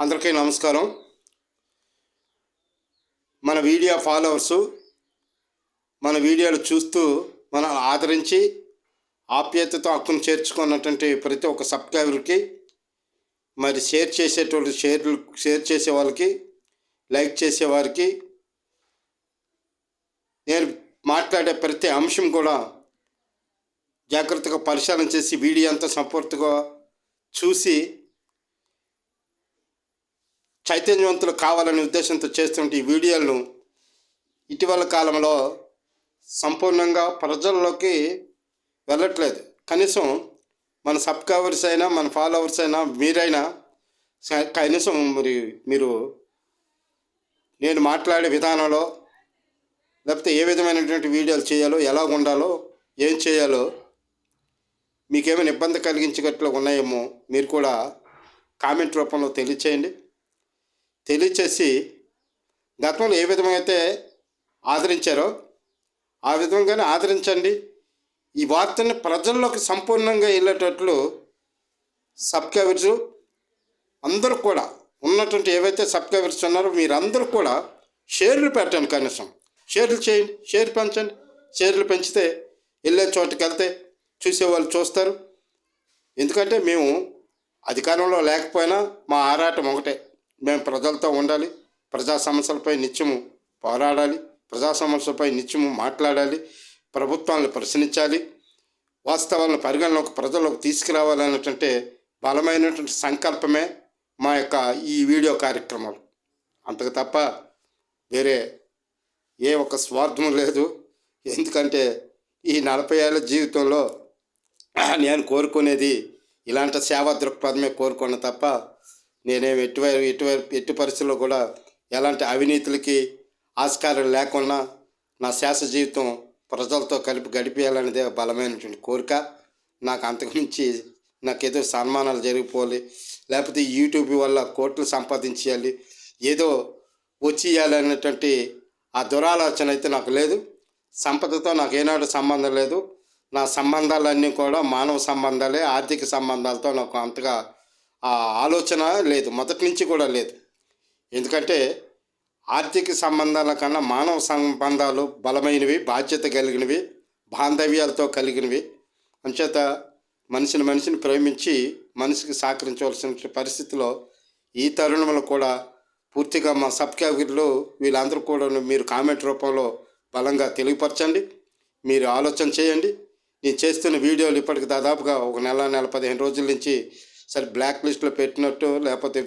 అందరికీ నమస్కారం. మన వీడియో ఫాలోవర్సు మన వీడియోలు చూస్తూ మనం ఆదరించి ఆప్యాయతతో హక్కును చేర్చుకున్నటువంటి ప్రతి ఒక్క సబ్స్క్రైబర్కి మరి షేర్ చేసేటువంటి షేర్లు షేర్ చేసే వాళ్ళకి లైక్ చేసేవారికి నేను మాట్లాడే ప్రతి అంశం కూడా జాగ్రత్తగా పరిశీలన చేసి వీడియో అంతా సంపూర్తిగా చూసి చైతన్యవంతులు కావాలనే ఉద్దేశంతో చేస్తున్న ఈ వీడియోలను ఇటీవల కాలంలో సంపూర్ణంగా ప్రజల్లోకి వెళ్ళట్లేదు. కనీసం మన సబ్స్క్రైబర్స్ అయినా మన ఫాలోవర్స్ అయినా మీరైనా కనీసం మరి మీరు నేను మాట్లాడే విధానంలో లేకపోతే ఏ విధమైనటువంటి వీడియోలు చేయాలో ఎలా ఉండాలో ఏం చేయాలో మీకేమైనా ఇబ్బంది కలిగించేటట్లు ఉన్నాయేమో మీరు కూడా కామెంట్ రూపంలో తెలియచేయండి. తెలియచేసి గతంలో ఏ విధంగా అయితే ఆదరించారో ఆ విధంగానే ఆదరించండి. ఈ వార్తని ప్రజల్లోకి సంపూర్ణంగా వెళ్ళేటట్లు సబ్స్క్రైబర్స్ అందరూ కూడా ఉన్నటువంటి ఏవైతే సబ్స్క్రైబర్స్ ఉన్నారో మీరందరూ కూడా షేర్లు పెట్టండి కనీసం. షేర్లు చేయండి షేర్ పెంచండి. షేర్లు పెంచితే వెళ్ళే చోటుకి వెళ్తే చూసేవాళ్ళు చూస్తారు. ఎందుకంటే మేము అధికారంలో లేకపోయినా మా ఆరాటం ఒకటే. మేము ప్రజలతో ఉండాలి ప్రజా సమస్యలపై నిత్యము పోరాడాలి ప్రజా సమస్యలపై నిత్యము మాట్లాడాలి ప్రభుత్వాలను ప్రశ్నించాలి వాస్తవాలను పరిగణలోకి ప్రజల్లోకి తీసుకురావాలనేటువంటి బలమైనటువంటి సంకల్పమే మా యొక్క ఈ వీడియో కార్యక్రమాలు అంతకు తప్ప వేరే ఏ ఒక్క స్వార్థం లేదు. ఎందుకంటే ఈ నలభై ఏళ్ళ జీవితంలో నేను కోరుకునేది ఇలాంటి సేవా దృక్పథమే కోరుకున్న తప్ప నేనేం ఎటువై ఎటువైపు ఎట్టి పరిస్థితుల్లో కూడా ఎలాంటి అవినీతులకి ఆస్కారం లేకుండా నా శాస జీవితం ప్రజలతో కలిపి గడిపేయాలనేదే బలమైనటువంటి కోరిక. నాకు అంతకుమించి నాకేదో సన్మానాలు జరిగిపోవాలి లేకపోతే యూట్యూబ్ వల్ల కోట్లు సంపాదించేయాలి ఏదో వచ్చేయాలనేటువంటి ఆ దురాలోచన అయితే నాకు లేదు. సంపదతో నాకు ఏనాడు సంబంధం లేదు. నా సంబంధాలన్నీ కూడా మానవ సంబంధాలే ఆర్థిక సంబంధాలతో నాకు అంతగా ఆ ఆలోచన లేదు. మొదటి నుంచి కూడా లేదు. ఎందుకంటే ఆర్థిక సంబంధాల కన్నా మానవ సంబంధాలు బలమైనవి బాధ్యత కలిగినవి బాంధవ్యాలతో కలిగినవి. అంచేత మనిషిని మనిషిని ప్రేమించి మనిషికి సహకరించవలసిన పరిస్థితిలో ఈ తరుణంలో కూడా పూర్తిగా మా సబ్స్క్రైబర్లు వీళ్ళందరూ కూడా మీరు కామెంట్ రూపంలో బలంగా తెలియపరచండి. మీరు ఆలోచన చేయండి. నేను చేస్తున్న వీడియోలు ఇప్పటికి దాదాపుగా ఒక నెల నెల పదిహేను రోజుల నుంచి సరే బ్లాక్ లిస్ట్లో పెట్టినట్టు లేకపోతే